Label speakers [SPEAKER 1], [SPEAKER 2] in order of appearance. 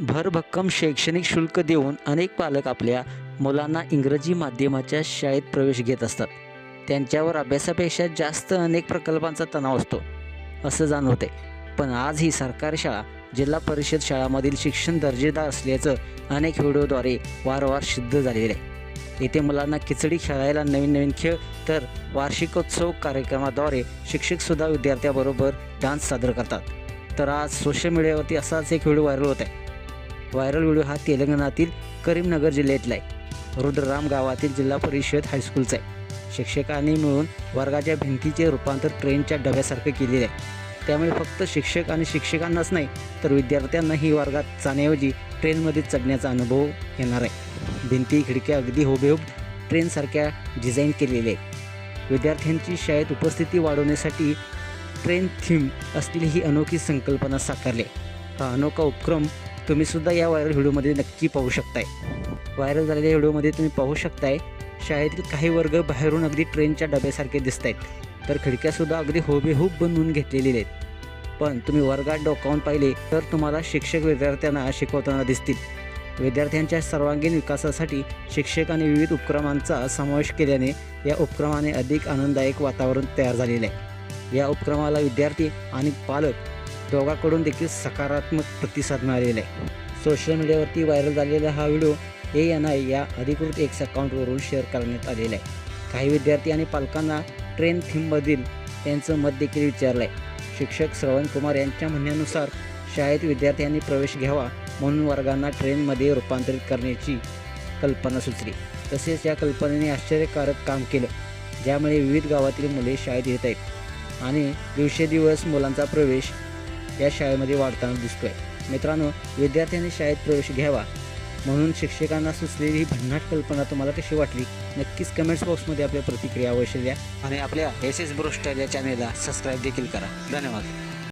[SPEAKER 1] भरभक्कम शैक्षणिक शुल्क देऊन अनेक पालक आपल्या मुलांना इंग्रजी माध्यमाच्या शाळेत प्रवेश घेत असतात. त्यांच्यावर अभ्यासापेक्षा जास्त अनेक प्रकल्पांचा तणाव असतो असं जाणवते पण आज ही सरकारी शाळा जिल्हा परिषद शाळामधील शिक्षण दर्जेदार असल्याचं अनेक व्हिडिओद्वारे वारंवार सिद्ध झालेले आहे. येथे मुलांना खिचडी खेळायला नवीन नवीन खेळ तर वार्षिकोत्सव कार्यक्रमाद्वारे शिक्षकसुद्धा विद्यार्थ्याबरोबर डान्स सादर करतात. तर आज सोशल मीडियावरती असाच एक व्हिडिओ व्हायरल होत आहे. व्हायरल व्हिडिओ हा तेलंगणातील करीमनगर जिल्ह्यातला आहे. रुद्रराम गावातील जिल्हा परिषद हायस्कूलचा आहे. शिक्षकांनी मिळून वर्गाच्या भिंतीचे रूपांतर ट्रेनच्या डब्यासारखं केलेले आहे. त्यामुळे फक्त शिक्षक आणि शिक्षकांनाच नाही तर विद्यार्थ्यांनाही वर्गात जाण्याऐवजी ट्रेनमध्ये चढण्याचा अनुभव येणार आहे. भिंती खिडक्या अगदी हुबेहूब ट्रेनसारख्या डिझाईन केलेल्या आहेत. विद्यार्थ्यांची शाळेत उपस्थिती वाढवण्यासाठी ट्रेन थीम असलेली ही अनोखी संकल्पना साकारली आहे. हा अनोखा उपक्रम तुम्ही सुद्धा या व्हायरल व्हिडिओमध्ये नक्की पाहू शकताय. व्हायरल झालेल्या व्हिडिओमध्ये तुम्ही पाहू शकताय शाळेतील काही वर्ग बाहेरून अगदी ट्रेनच्या डब्यासारखे दिसत आहेत तर खिडक्यासुद्धा अगदी हुबेहूब बनवून घेतलेली आहेत. पण तुम्ही वर्गात डोकावून पाहिले तर तुम्हाला शिक्षक विद्यार्थ्यांना शिकवताना दिसतील. विद्यार्थ्यांच्या सर्वांगीण विकासासाठी शिक्षकांनी विविध उपक्रमांचा समावेश केल्याने या उपक्रमाने अधिक आनंददायक वातावरण तयार झालेले आहे. या उपक्रमाला विद्यार्थी आणि पालक दोघांकडून देखील सकारात्मक प्रतिसाद मिळालेला आहे. सोशल मीडियावरती व्हायरल झालेला हा व्हिडिओ ए एन आय या अधिकृत एक्स अकाउंटवरून शेअर करण्यात आलेला आहे. काही विद्यार्थी आणि पालकांना ट्रेन थीममधील त्यांचं मत देखील विचारलं आहे शिक्षक श्रवण कुमार यांच्या म्हणण्यानुसार शाळेत विद्यार्थ्यांनी प्रवेश घ्यावा म्हणून वर्गांना ट्रेनमध्ये रूपांतरित करण्याची कल्पना सुचली. तसेच या कल्पनेने आश्चर्यकारक काम केलं ज्यामुळे विविध गावातील मुले शाळेत येत आहेत. आणि दिवसेदिवस मुलांचा प्रवेश या शाळेमध्ये वाढताना दिसतोय. मित्रांनो विद्यार्थ्यांनी शाळेत प्रवेश घ्यावा म्हणून शिक्षकांना सुचलेली ही भन्नाट कल्पना तुम्हाला कशी वाटली? नक्कीच कमेंट्स बॉक्समध्ये आपल्या प्रतिक्रिया अवश्य द्या आणि आपल्या एस एस ब्रोस्टर या चॅनेलला सबस्क्राईब देखील करा. धन्यवाद.